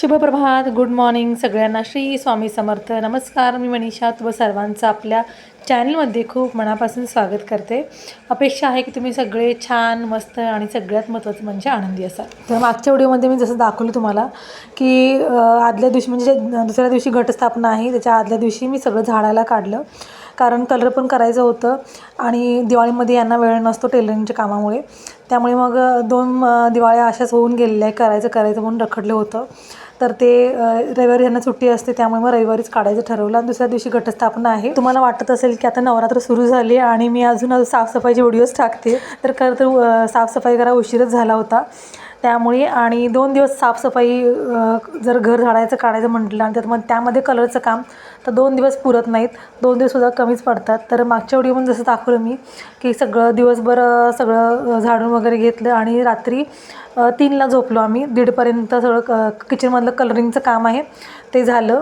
शुभप्रभात. Good morning सगळ्यांना. श्री स्वामी समर्थ. नमस्कार. मी मनीषा. तुम सर्वांचं आपल्या चॅनलमध्ये खूप मनापासून स्वागत करते. अपेक्षा आहे की तुम्ही सगळे छान मस्त आणि सगळ्यात महत्त्वाचं म्हणजे आनंदी असाल. तर मागच्या व्हिडिओमध्ये मी जसं दाखवलं तुम्हाला की आदल्या दिवशी म्हणजे दुसऱ्या दिवशी घटस्थापना आहे. त्याच्या आदल्या दिवशी मी सगळं झाडाला काढलं. कारण कलर पण करायचं होतं आणि दिवाळीमध्ये यांना वेळ नसतो टेलरिंगच्या कामामुळे. त्यामुळे मग दोन दिवाळ्या अशाच होऊन गेलेल्या आहे करायचं करायचं म्हणून रखडलं होतं. तर ते रविवारी यांना सुट्टी असते त्यामुळे मग रविवारीच काढायचं ठरवलं आणि दुसऱ्या दिवशी घटस्थापना आहे. तुम्हाला वाटत असेल की आता नवरात्र सुरू झाली आणि मी अजून अजून साफसफाईचे व्हिडिओज टाकते तर खरं तर साफसफाई करा उशीरच झाला होता. त्यामुळे आणि दोन दिवस साफसफाई जर घर झाडायचं काढायचं म्हटलं आणि त्यात मग त्यामध्ये कलरचं काम तर दोन दिवस पुरत नाहीत. दोन दिवससुद्धा कमीच पडतात. तर मागच्या व्हिडिओमध्ये जसं दाखवलं मी की सगळं दिवसभर सगळं झाडून वगैरे घेतलं आणि रात्री तीनला झोपलो आम्ही. दीडपर्यंत सगळं क किचनमधलं कलरिंगचं काम आहे. ते झालं.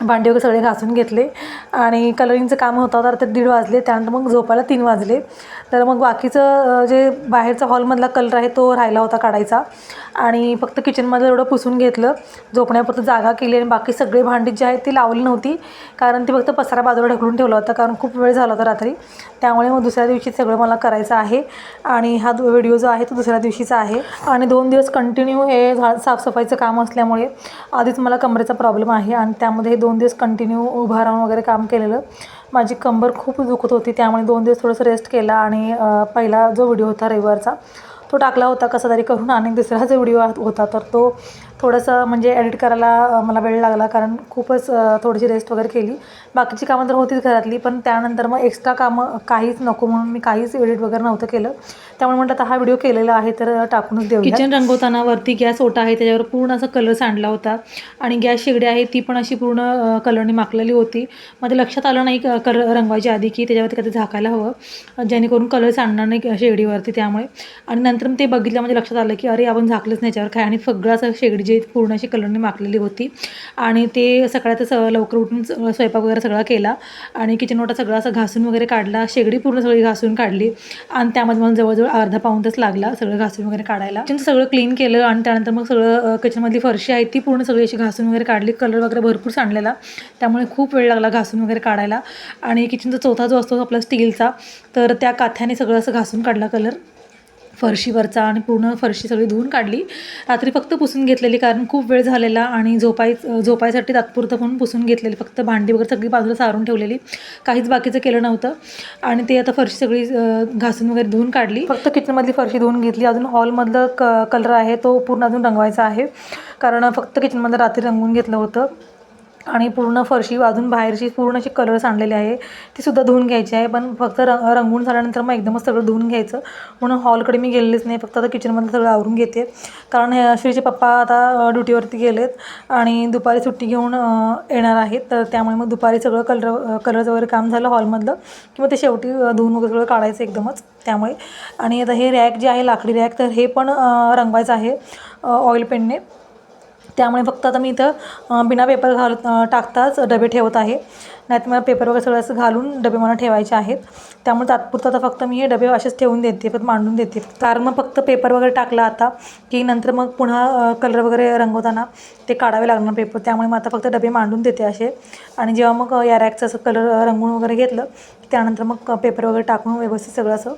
भांडी वगैरे सगळे घासून घेतले. आणि कलरिंगचं काम होतं तर ते दीड वाजले त्यानंतर मग झोपायला तीन वाजले. तर मग बाकीचं जे बाहेरचा हॉलमधला कलर आहे तो राहिला होता काढायचा. आणि फक्त किचनमधलं एवढं पुसून घेतलं. झोपण्यापुरतं जागा केली आणि बाकी सगळी भांडी जी आहेत ती लावली नव्हती. कारण ती फक्त पसारा बाजूला ढकलून ठेवला होता कारण खूप वेळ झाला होता रात्री. त्यामुळे मग दुसऱ्या दिवशी सगळं मला करायचं आहे. आणि हा व्हिडिओ जो आहे तो दुसऱ्या दिवशीचा आहे. आणि दोन दिवस कंटिन्यू हे झा साफसफाईचं काम असल्यामुळे आधीच मला कमरेचा प्रॉब्लेम आहे. आणि त्यामध्ये हे दोन दोन दिवस कंटिन्यू उभा राहून वगैरे काम केलेलं. माझी कंबर खूप दुखत होती त्यामुळे दोन दिवस थोडंसं रेस्ट केला आणि पहिला जो व्हिडिओ होता रविवारचा तो टाकला होता कसा तरी करून आणि दुसरा जो व्हिडिओ होता तर तो थोडंसं म्हणजे एडिट करायला मला वेळ लागला कारण खूपच थोडीशी रेस्ट वगैरे केली. बाकीची कामं तर होतीच घरातली पण त्यानंतर मग एक्स्ट्रा कामं काहीच नको म्हणून मी काहीच एडिट वगैरे नव्हतं केलं. त्यामुळे म्हटलं आता हा व्हिडिओ केलेला आहे तर टाकूनच देऊ किचन रंगवताना वरती गॅस ओटा आहे त्याच्यावर पूर्ण असा कलर सांडला होता. आणि गॅस शेगडी आहे ती पण अशी पूर्ण कलरने माखलेली होती. माझ्या लक्षात आलं नाही कलर रंगवायच्या आधी की त्याच्यावरती काहीतरी झाकायला हवं. जेणेकरून कलर सांडणार नाही शेगडीवरती त्यामुळे. आणि नंतर ते बघितलं म्हणजे लक्षात आलं की अरे आपण झाकलंच नाही याच्यावर काय? आणि सगळं असं शेगडी जे पूर्ण अशी कलरने माखलेली होती. आणि ते सकाळातच लवकर उठून स्वयंपाक वगैरे सगळा केला. आणि किचन वाटा सगळा असं घासून वगैरे काढला. शेगडी पूर्ण सगळी घासून काढली. आणि त्यामध्ये मला जवळजवळ अर्धा पाऊन तास लागला सगळं घासून वगैरे काढायला. किचन सगळं क्लीन केलं आणि त्यानंतर मग सगळं किचनमधली फरशी आहे ती पूर्ण सगळी अशी घासून वगैरे काढली. कलर वगैरे भरपूर सांडलेला. त्यामुळे खूप वेळ लागला घासून वगैरे काढायला. आणि किचनचा चौथा जो असतो आपला स्टीलचा तर त्या काथ्याने सगळं असं घासून काढला कलर फरशीवरचा आणि पूर्ण फरशी सगळी धुवून काढली. रात्री फक्त पुसून घेतलेली कारण खूप वेळ झालेला आणि झोपाय झोपायसाठी तात्पुरतं म्हणून पुसून घेतलेली. फक्त भांडी वगैरे सगळी बाजूला सारून ठेवलेली. काहीच बाकीचं केलं नव्हतं. आणि ते आता फरशी सगळी घासून वगैरे धुवून काढली. फक्त किचनमधली फरशी धुवून घेतली. अजून हॉलमधलं क कलर आहे तो पूर्ण अजून रंगवायचा आहे. कारण फक्त किचनमधलं रात्री रंगवून घेतलं होतं. आणि पूर्ण फरशी अजून बाहेरची पूर्ण अशी कलर सांडलेली आहे. ती सुद्धा धुवून घ्यायची आहे पण फक्त रंग रंगवून झाल्यानंतर मग एकदमच सगळं धुवून घ्यायचं. म्हणून हॉलकडे मी गेलेलीच नाही फक्त आता किचनमधलं सगळं आवरून घेते. कारण हे श्रीचे पप्पा आता ड्युटीवरती गेलेत आणि दुपारी सुट्टी घेऊन येणार आहेत. तर त्यामुळे मग दुपारी सगळं कलर कलरचं वगैरे काम झालं हॉलमधलं किंवा ते शेवटी धुवून वगैरे सगळं काढायचं एकदमच त्यामुळे. आणि आता हे रॅक जे आहे लाकडी रॅक तर हे पण रंगवायचं आहे ऑइल पेनने त्यामुळे फक्त आता मी इथं बिना पेपर घाल टाकताच डबे ठेवत आहे. नाहीतर मला पेपर वगैरे सगळं असं घालून डबे मला ठेवायचे आहेत. त्यामुळे तात्पुरतं आता फक्त मी हे डबे असेच ठेवून देते पण मांडून देते. कारण मग फक्त पेपर वगैरे टाकला आता की नंतर मग पुन्हा कलर वगैरे रंगवताना ते काढावे लागणार पेपर त्यामुळे मग आता फक्त डबे मांडून देते असे. आणि जेव्हा मग या रॅकचं असं कलर रंगून वगैरे घेतलं त्यानंतर मग पेपर वगैरे टाकून व्यवस्थित सगळं असं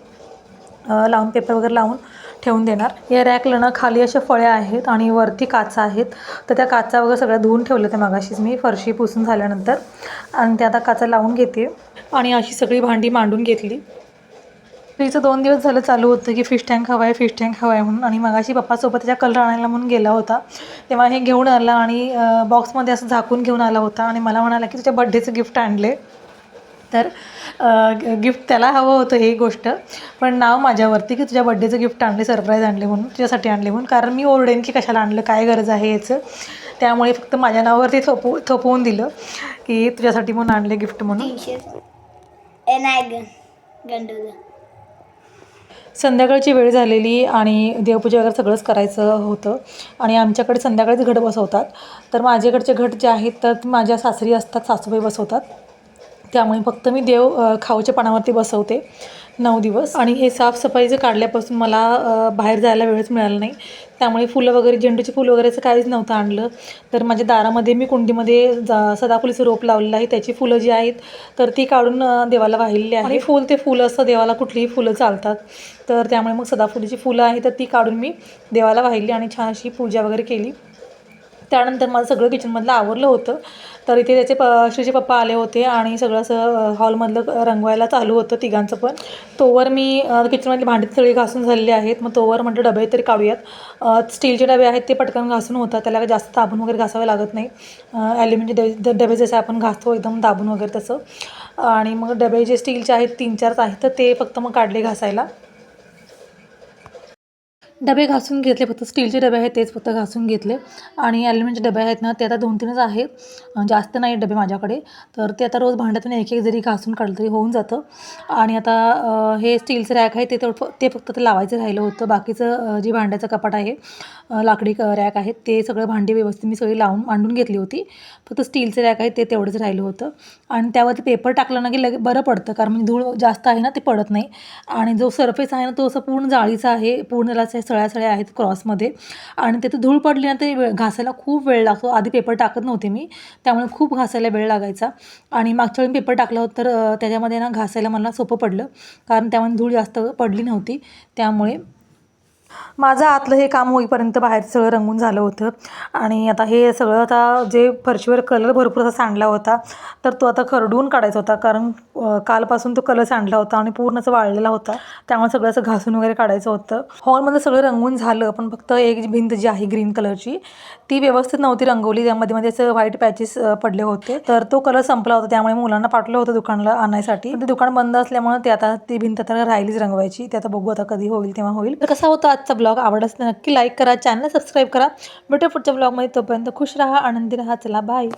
लावून पेपर वगैरे लावून ठेवून देणार. या रॅकला ना खाली अशा फळ्या आहेत आणि वरती काचा आहेत. तर त्या काचा वगैरे सगळ्या धुवून ठेवल्या त्या मागाशीच मी. फरशी पुसून झाल्यानंतर. आणि त्या आता काचा लावून घेते. आणि अशी सगळी भांडी मांडून घेतली. तिचं दोन दिवस झालं चालू होतं की फिश टँक हवा आहे फिश टँक हवा आहे म्हणून. आणि मगाशी पप्पासोबत त्याच्या कलर आणायला म्हणून गेला होता. तेव्हा हे घेऊन आला आणि बॉक्समध्ये असं झाकून घेऊन आला होता. आणि मला म्हणाला की तुझ्या बड्डेचं गिफ्ट आणले तर गिफ्ट त्याला हवं होतं ही गोष्ट. पण नाव माझ्यावरती की तुझ्या बड्डेचं गिफ्ट आणले सरप्राईज आणले म्हणून तुझ्यासाठी आणले म्हणून. कारण मी ओरडेन की कशाला आणलं काय गरज आहे याचं. त्यामुळे फक्त माझ्या नावावरती थोपू थोपवून दिलं की तुझ्यासाठी म्हणून आणले गिफ्ट म्हणून. संध्याकाळची वेळ झालेली आणि देवपूजा वगैरे सगळंच करायचं होतं. आणि आमच्याकडे संध्याकाळीच घट बसवतात. तर माझ्याकडचे घट जे आहेत तर माझ्या सासरी असतात सासूबाई बसवतात. त्यामुळे फक्त मी देव खाऊच्या पानावरती बसवते नऊ दिवस. आणि हे साफसफाईचं काढल्यापासून मला बाहेर जायला वेळच मिळाला नाही. त्यामुळे फुलं वगैरे झेंडूची फुलं वगैरे असं काहीच नव्हतं आणलं. तर माझ्या दारामध्ये मी कुंडीमध्ये जा सदाफुलीचं रोप लावलेलं आहे. त्याची फुलं जी आहेत तर ती काढून देवाला वाहिलेली आहे. आणि फुल ते फुलं असतं देवाला कुठलीही फुलं चालतात. तर त्यामुळे मग सदाफुलीची फुलं आहे तर ती काढून मी देवाला वाहिली आणि छान अशी पूजा वगैरे केली. त्यानंतर मला सगळं किचनमधलं आवरलं होतं. तर इथे त्याचे प श्रीचे पप्पा आले होते आणि सगळं असं हॉलमधलं रंगवायला चालू होतं तिघांचं पण. तोवर मी किचनमधली भांडी सगळी घासून झालेली आहेत. मग तोवर म्हटलं डबे तरी काढूयात. स्टीलचे डबे आहेत ते पटकन घासून होतात. त्याला जास्त दाबून वगैरे घासावे लागत नाही. ॲल्युमिनियमचे डबे डबे जसे आपण घासतो एकदम दाबून वगैरे तसं. आणि मग डबे जे स्टीलचे आहेत तीन चारच आहेत तर ते फक्त मग काढले घासायला. डबे घासून घेतले फक्त स्टीलचे डबे आहेत तेच फक्त घासून घेतले. आणि ॲल्युमिनियमचे डबे आहेत ना ते आता दोन तीनच आहेत जास्त नाही डबे माझ्याकडे. तर ते आता रोज भांड्यातून एक एक जरी घासून काढलं तरी होऊन जातं. आणि आता हे स्टीलचं रॅक आहे ते तर ते फक्त ते लावायचं राहिलं होतं. बाकीचं जी जे भांड्याचं कपाट आहे लाकडी क- रॅक आहेत ते सगळं भांडी व्यवस्थित मी सगळी लावून मांडून घेतली होती. फक्त स्टीलचं रॅक आहे ते तेवढंच राहिलं होतं. आणि त्यावरती पेपर टाकलं ना की लगे बरं पडतं. कारण म्हणजे धूळ जास्त आहे ना ते पडत नाही. आणि जो सरफेस आहे ना तो असं पूर्ण जाळीचा आहे पूर्ण त्याला सळ्यासळ्या सळ्या सळ्या आहेत क्रॉसमध्ये. आणि तिथे धूळ पडली ना ते वेळ घासायला खूप वेळ लागतो. आधी पेपर टाकत नव्हते मी त्यामुळे खूप घासायला वेळ लागायचा. आणि मागच्या वेळी पेपर टाकला होता तर त्याच्यामध्ये ना घासायला मला सोपं पडलं. कारण त्यामध्ये धूळ जास्त पडली नव्हती. त्यामुळे माझं आतलं हे काम होईपर्यंत बाहेर सगळं रंगून झालं होतं. आणि आता हे सगळं आता जे फरशीवर कलर भरपूर असा सांडला होता तर तो आता खरडून काढायचा होता. कारण कालपासून तो कलर सांडला होता आणि पूर्ण असं वाळलेला होता. त्यामुळे सगळं असं घासून वगैरे काढायचं होतं. हॉलमध्ये सगळं रंगून झालं पण फक्त एक भिंत जी आहे ग्रीन कलरची ती व्यवस्थित नव्हती रंगवली. त्यामध्ये मध्ये असं व्हाईट पॅचेस पडले होते. तर तो कलर संपला होता. त्यामुळे मुलांना पाठवलं होतं दुकानला आणायसाठी. ते दुकान बंद असल्यामुळे ते आता ती भिंत तर राहिलीच रंगवायची. ते आता बघू आता कधी होईल तेव्हा होईल. तर कसा होता आजचा ब्लॉग आवडला तर नक्की लाईक करा चॅनल सबस्क्राईब करा. भेटू पुढच्या ब्लॉगमध्ये तोपर्यंत खुश राहा आनंदी राहा. चला बाय